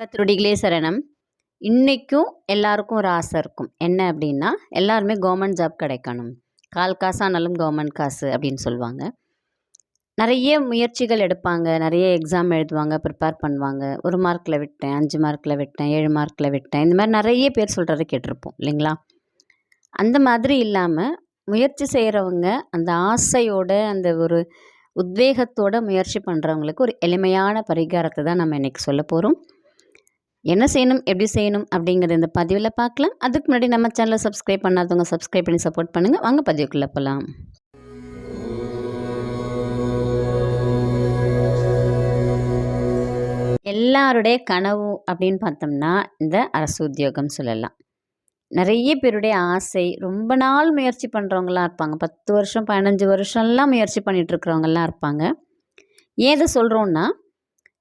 கத்திருடிகளே சரணம். இன்றைக்கும் எல்லாருக்கும் ஒரு ஆசை இருக்கும். என்ன அப்படின்னா எல்லாருமே கவர்மெண்ட் ஜாப் கிடைக்கணும். கால் காசானாலும் கவர்மெண்ட் காசு அப்படின்னு சொல்லுவாங்க. நிறைய முயற்சிகள் எடுப்பாங்க. நிறைய எக்ஸாம் எழுதுவாங்க ப்ரிப்பேர் பண்ணுவாங்க. ஒரு மார்க்கில் விட்டேன் அஞ்சு மார்க்கில் விட்டேன் ஏழு மார்க்கில் விட்டேன். இந்த மாதிரி நிறைய பேர் சொல்கிறத கேட்டிருப்போம் இல்லைங்களா? அந்த மாதிரி இல்லாமல் முயற்சி செய்கிறவங்க அந்த ஆசையோட அந்த ஒரு உத்வேகத்தோட முயற்சி பண்ணுறவங்களுக்கு ஒரு எளிமையான பரிகாரத்தை தான் நம்ம இன்றைக்கி சொல்ல போகிறோம் என்ன செய்யணும் எப்படி செய்யணும் அப்படிங்கிறத இந்த பதிவில் பார்க்கலாம். அதுக்கு முன்னாடி நம்ம சேனலை சப்ஸ்கிரைப் பண்ணாதவங்க சப்ஸ்கிரைப் பண்ணி சப்போர்ட் பண்ணுங்கள் வாங்க பதிவுக்குள்ளே போகலாம் எல்லாருடைய கனவு அப்படின்னு பார்த்தோம்னா இந்த அரசு உத்தியோகம் சொல்லலாம். நிறைய பேருடைய ஆசை ரொம்ப நாள் முயற்சி பண்ணுறவங்களாம் இருப்பாங்க. பத்து வருஷம் பதினஞ்சு வருஷம்லாம் முயற்சி பண்ணிட்டு இருப்பாங்க. ஏன் இதை சொல்கிறோன்னா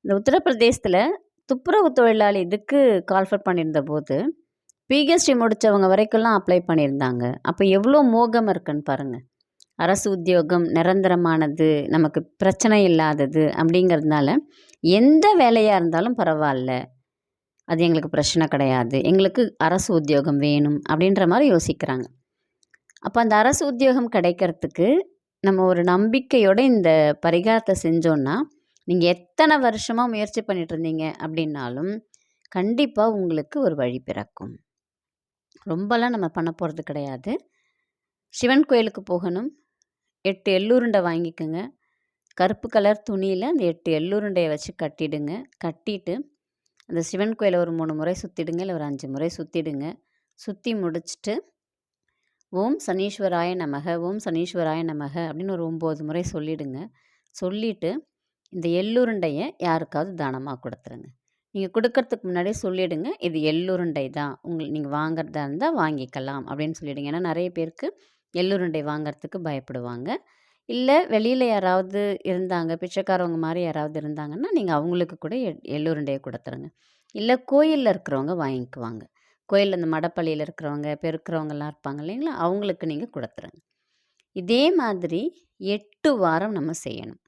இந்த உத்தரப்பிரதேசத்தில் துப்புரவு தொழிலாளி இதுக்கு கால்ஃபர் பண்ணியிருந்த போது பிஹெச்டி முடித்தவங்க வரைக்கும்லாம் அப்ளை பண்ணியிருந்தாங்க. அப்போ எவ்வளோ மோகம் இருக்குன்னு பாருங்கள் அரசு உத்தியோகம் நிரந்தரமானது நமக்கு பிரச்சனை இல்லாதது அப்படிங்கிறதுனால எந்த வேலையாக இருந்தாலும் பரவாயில்ல. அது எங்களுக்கு பிரச்சனை கிடையாது. எங்களுக்கு அரசு உத்தியோகம் வேணும் அப்படின்ற மாதிரி யோசிக்கிறாங்க. அப்போ அந்த அரசு உத்தியோகம் கிடைக்கிறதுக்கு நம்ம ஒரு நம்பிக்கையோடு இந்த பரிகாரத்தை செஞ்சோன்னா நீங்கள் எத்தனை வருஷமாக முயற்சி பண்ணிட்டு இருந்தீங்க அப்படின்னாலும் கண்டிப்பாக உங்களுக்கு ஒரு வழி பிறக்கும். ரொம்பலாம் நம்ம பண்ண போகிறது கிடையாது. சிவன் கோயிலுக்கு போகணும். எட்டு எள்ளுருண்டை வாங்கிக்கோங்க. கருப்பு கலர் துணியில் அந்த எட்டு எள்ளுருண்டையை வச்சு கட்டிடுங்க. கட்டிட்டு அந்த சிவன் கோயிலை ஒரு மூணு முறை சுற்றிடுங்க இல்லை ஒரு அஞ்சு முறை சுற்றிடுங்க சுற்றி முடிச்சுட்டு ஓம் சனீஸ்வராய நமக ஓம் சனீஸ்வராய நமக அப்படின்னு ஒரு ஒம்பது முறை சொல்லிடுங்க. சொல்லிவிட்டு இந்த எள்ளுருண்டையை யாருக்காவது தானமாக கொடுத்துருங்க. நீங்கள் கொடுக்கறதுக்கு முன்னாடியே சொல்லிவிடுங்க இது எள்ளுருண்டை தான். உங்கள் நீங்கள் வாங்குறதா இருந்தால் வாங்கிக்கலாம் அப்படின்னு சொல்லிவிடுங்க ஏன்னா நிறைய பேருக்கு எள்ளுருண்டை வாங்குறதுக்கு பயப்படுவாங்க. இல்லை வெளியில் யாராவது இருந்தாங்க பிச்சைக்காரவங்க மாதிரி யாராவது இருந்தாங்கன்னா நீங்கள் அவங்களுக்கு கூட எ எள்ளுருண்டையை கொடுத்துருங்க. இல்லை கோயிலில் இருக்கிறவங்க வாங்கிக்குவாங்க. கோயிலில் இந்த மடப்பள்ளியில் இருக்கிறவங்க பெருக்கிறவங்கலாம் இருப்பாங்க இல்லைங்களா? அவங்களுக்கு நீங்கள் கொடுத்துருங்க. இதே மாதிரி எட்டு வாரம் நம்ம செய்யணும்.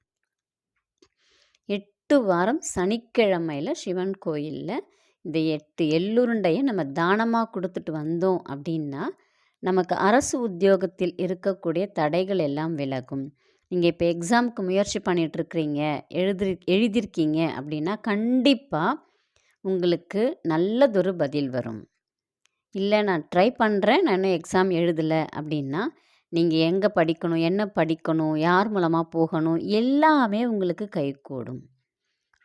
எட்டு வாரம் சனிக்கிழமையில் சிவன் கோயிலில் இந்த எட்டு எள்ளுருண்டையை நம்ம தானமாக கொடுத்துட்டு வந்தோம் அப்படின்னா நமக்கு அரசு உத்தியோகத்தில் இருக்கக்கூடிய தடைகள் எல்லாம் விலகும். நீங்கள் இப்போ எக்ஸாமுக்கு முயற்சி பண்ணிகிட்ருக்கிறீங்க எழுதி எழுதியிருக்கீங்க அப்படின்னா கண்டிப்பாக உங்களுக்கு நல்லதொரு பதில் வரும். இல்லை நான் ட்ரை பண்ணுறேன் நான் இன்னும் எக்ஸாம் எழுதலை அப்படின்னா நீங்கள் எங்கே படிக்கணும் என்ன படிக்கணும் யார் மூலமாக போகணும் எல்லாமே உங்களுக்கு கைகூடும்.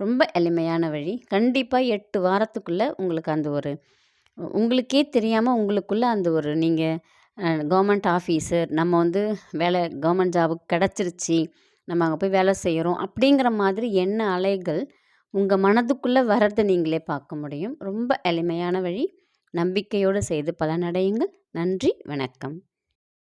ரொம்ப எளிமையான வழி. கண்டிப்பாக எட்டு வாரத்துக்குள்ளே உங்களுக்கு அந்த ஒரு உங்களுக்கே தெரியாமல் உங்களுக்குள்ளே அந்த ஒரு நீங்கள் கவர்மெண்ட் ஆஃபீஸர் நம்ம வந்து வேலை கவர்மெண்ட் ஜாபுக்கு கிடச்சிருச்சு நம்ம அங்கே போய் வேலை செய்கிறோம் அப்படிங்கிற மாதிரி என்ன அலைகள் உங்கள் மனதுக்குள்ளே வர்றதை நீங்களே பார்க்க முடியும். ரொம்ப எளிமையான வழி. நம்பிக்கையோடு செய்து பலனடையுங்கள். நன்றி வணக்கம்.